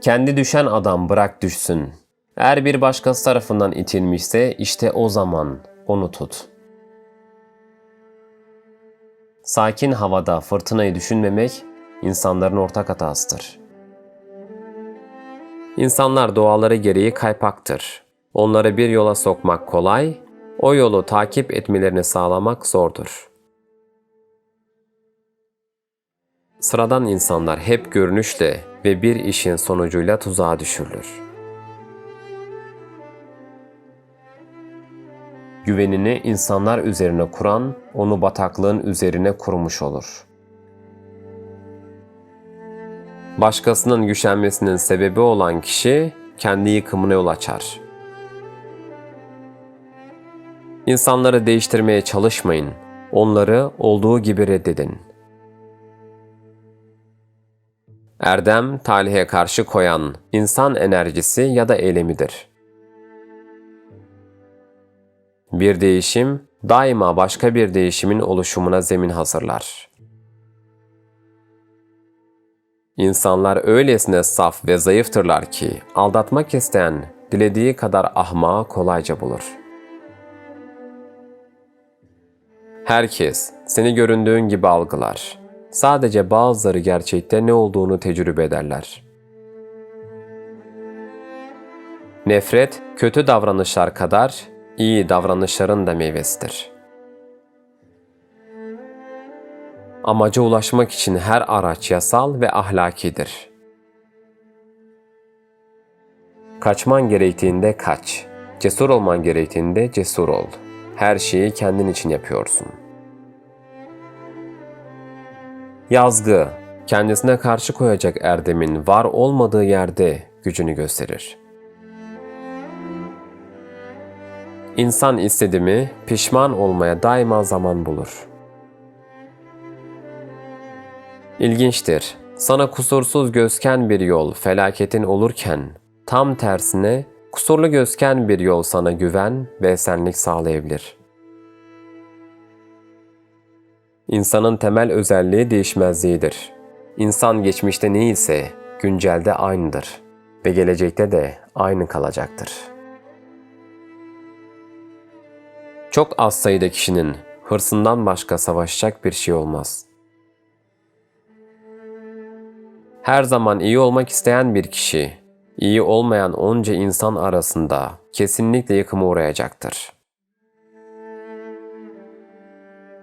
Kendi düşen adam bırak düşsün. Eğer bir başkası tarafından itilmişse işte o zaman onu tut. Sakin havada fırtınayı düşünmemek insanların ortak hatasıdır. İnsanlar doğaları gereği kaypaktır. Onları bir yola sokmak kolay, o yolu takip etmelerini sağlamak zordur. Sıradan insanlar hep görünüşle ve bir işin sonucuyla tuzağa düşürülür. Güvenini insanlar üzerine kuran, onu bataklığın üzerine kurmuş olur. Başkasının güçlenmesinin sebebi olan kişi kendi yıkımına yol açar. İnsanları değiştirmeye çalışmayın. Onları olduğu gibi reddedin. Erdem, talihe karşı koyan insan enerjisi ya da eylemidir. Bir değişim daima başka bir değişimin oluşumuna zemin hazırlar. İnsanlar öylesine saf ve zayıftırlar ki aldatmak isteyen dilediği kadar ahmağı kolayca bulur. Herkes seni göründüğün gibi algılar. Sadece bazıları gerçekte ne olduğunu tecrübe ederler. Nefret, kötü davranışlar kadar iyi davranışların da meyvesidir. Amaca ulaşmak için her araç yasal ve ahlakidir. Kaçman gerektiğinde kaç. Cesur olman gerektiğinde cesur ol. Her şeyi kendin için yapıyorsun. Yazgı, kendisine karşı koyacak erdemin var olmadığı yerde gücünü gösterir. İnsan istedi mi pişman olmaya daima zaman bulur. İlginçtir. Sana kusursuz gözken bir yol felaketin olurken tam tersine kusurlu gözken bir yol sana güven ve esenlik sağlayabilir. İnsanın temel özelliği değişmezliğidir. İnsan geçmişte neyse güncelde aynıdır ve gelecekte de aynı kalacaktır. Çok az sayıda kişinin hırsından başka savaşacak bir şey olmaz. Her zaman iyi olmak isteyen bir kişi, iyi olmayan onca insan arasında kesinlikle yıkıma uğrayacaktır.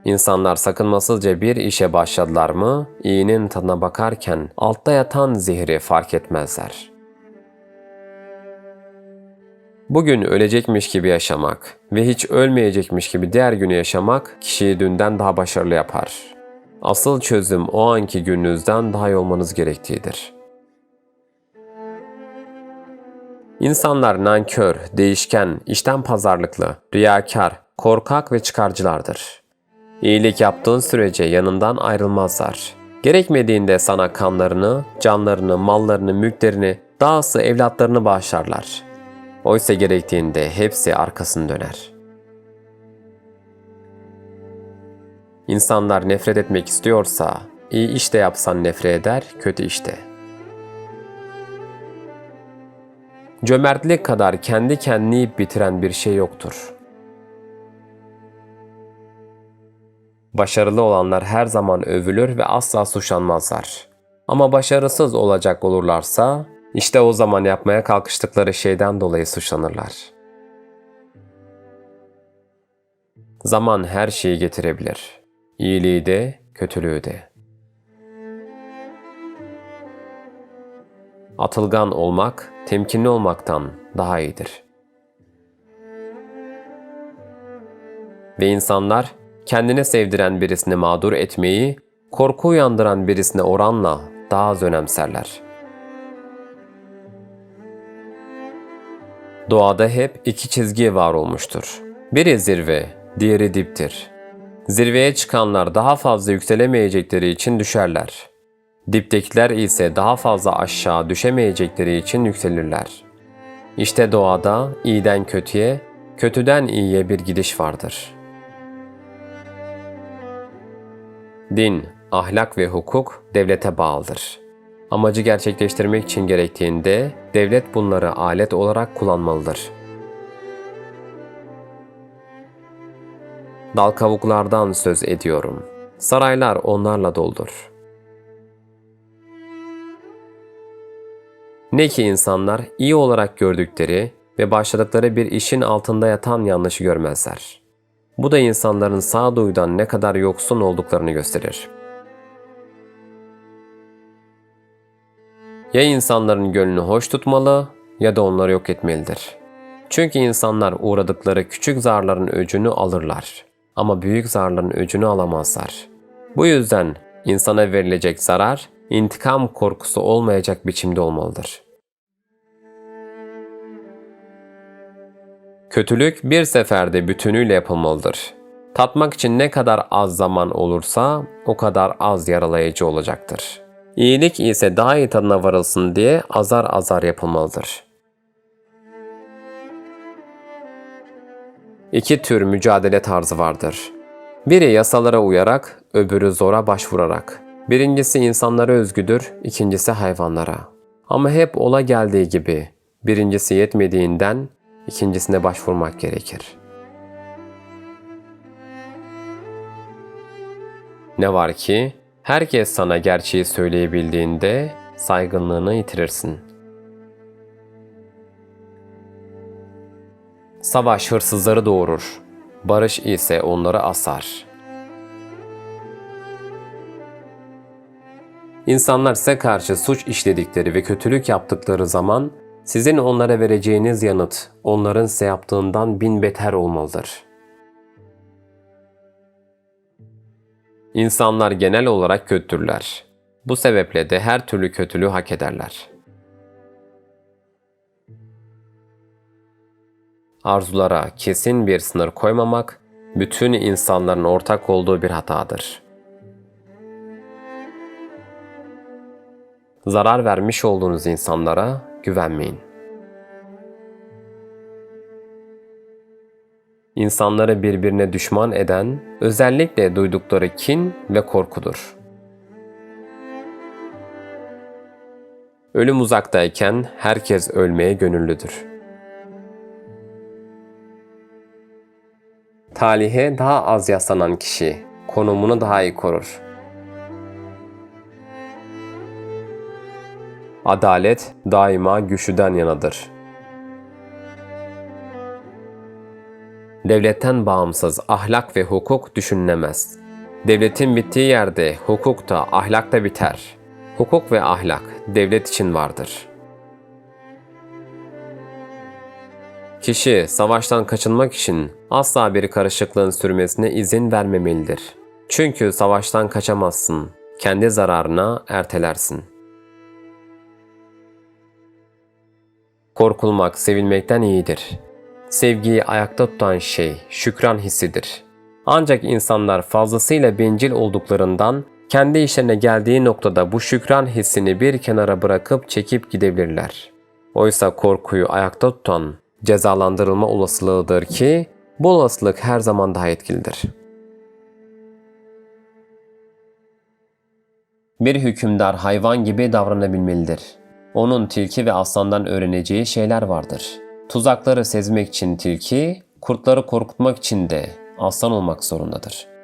İnsanlar sakınmasızca bir işe başladılar mı, iyinin tadına bakarken altta yatan zehri fark etmezler. Bugün ölecekmiş gibi yaşamak ve hiç ölmeyecekmiş gibi diğer günü yaşamak kişiyi dünden daha başarılı yapar. Asıl çözüm o anki gününüzden daha iyi olmanız gerektiğidir. İnsanlar nankör, değişken, işten pazarlıklı, riyakar, korkak ve çıkarcılardır. İyilik yaptığın sürece yanından ayrılmazlar. Gerekmediğinde sana kanlarını, canlarını, mallarını, mülklerini, dahası evlatlarını bağışlarlar. Oysa gerektiğinde hepsi arkasını döner. İnsanlar nefret etmek istiyorsa, iyi işte yapsan nefret eder, kötü işte. Cömertlik kadar kendi kendini bitiren bir şey yoktur. Başarılı olanlar her zaman övülür ve asla suçlanmazlar. Ama başarısız olacak olurlarsa işte o zaman yapmaya kalkıştıkları şeyden dolayı suçlanırlar. Zaman her şeyi getirebilir. İyiliği de, kötülüğü de. Atılgan olmak, temkinli olmaktan daha iyidir. Ve insanlar kendine sevdiren birisini mağdur etmeyi, korku uyandıran birisine oranla daha az önemserler. Doğada hep iki çizgi var olmuştur. Biri zirve, diğeri diptir. Zirveye çıkanlar daha fazla yükselemeyecekleri için düşerler. Diptekiler ise daha fazla aşağı düşemeyecekleri için yükselirler. İşte doğada iyiden kötüye, kötüden iyiye bir gidiş vardır. Din, ahlak ve hukuk devlete bağlıdır. Amacı gerçekleştirmek için gerektiğinde devlet bunları alet olarak kullanmalıdır. Dal kavuklardan söz ediyorum. Saraylar onlarla doldur. Ne ki insanlar iyi olarak gördükleri ve başladıkları bir işin altında yatan yanlışı görmezler. Bu da insanların sağduyudan ne kadar yoksun olduklarını gösterir. Ya insanların gönlünü hoş tutmalı ya da onları yok etmelidir. Çünkü insanlar uğradıkları küçük zarların öcünü alırlar ama büyük zarların öcünü alamazlar. Bu yüzden insana verilecek zarar intikam korkusu olmayacak biçimde olmalıdır. Kötülük bir seferde bütünüyle yapılmalıdır. Tatmak için ne kadar az zaman olursa o kadar az yaralayıcı olacaktır. İyilik ise daha iyi tadına varılsın diye azar azar yapılmalıdır. İki tür mücadele tarzı vardır. Biri yasalara uyarak, öbürü zora başvurarak. Birincisi insanlara özgüdür, ikincisi hayvanlara. Ama hep ola geldiği gibi birincisi yetmediğinden ikincisine başvurmak gerekir. Ne var ki herkes sana gerçeği söyleyebildiğinde saygınlığını yitirirsin. Savaş hırsızları doğurur, barış ise onları asar. İnsanlar size karşı suç işledikleri ve kötülük yaptıkları zaman sizin onlara vereceğiniz yanıt onların size yaptığından bin beter olmalıdır. İnsanlar genel olarak kötüdürler. Bu sebeple de her türlü kötülüğü hak ederler. Arzulara kesin bir sınır koymamak, bütün insanların ortak olduğu bir hatadır. Zarar vermiş olduğunuz insanlara güvenmeyin. İnsanları birbirine düşman eden özellikle duydukları kin ve korkudur. Ölüm uzaktayken herkes ölmeye gönüllüdür. Talihe daha az yaslanan kişi konumunu daha iyi korur. Adalet daima güçlüden yanadır. Devletten bağımsız ahlak ve hukuk düşünülemez. Devletin bittiği yerde hukuk da ahlak da biter. Hukuk ve ahlak devlet için vardır. Kişi savaştan kaçınmak için asla bir karışıklığın sürmesine izin vermemelidir. Çünkü savaştan kaçamazsın. Kendi zararına ertelersin.'' Korkulmak sevilmekten iyidir. Sevgiyi ayakta tutan şey şükran hissidir. Ancak insanlar fazlasıyla bencil olduklarından kendi işlerine geldiği noktada bu şükran hissini bir kenara bırakıp çekip gidebilirler. Oysa korkuyu ayakta tutan cezalandırılma olasılığıdır ki bu olasılık her zaman daha etkilidir. Bir hükümdar hayvan gibi davranabilmelidir. Onun tilki ve aslandan öğreneceği şeyler vardır. Tuzakları sezmek için tilki, kurtları korkutmak için de aslan olmak zorundadır.''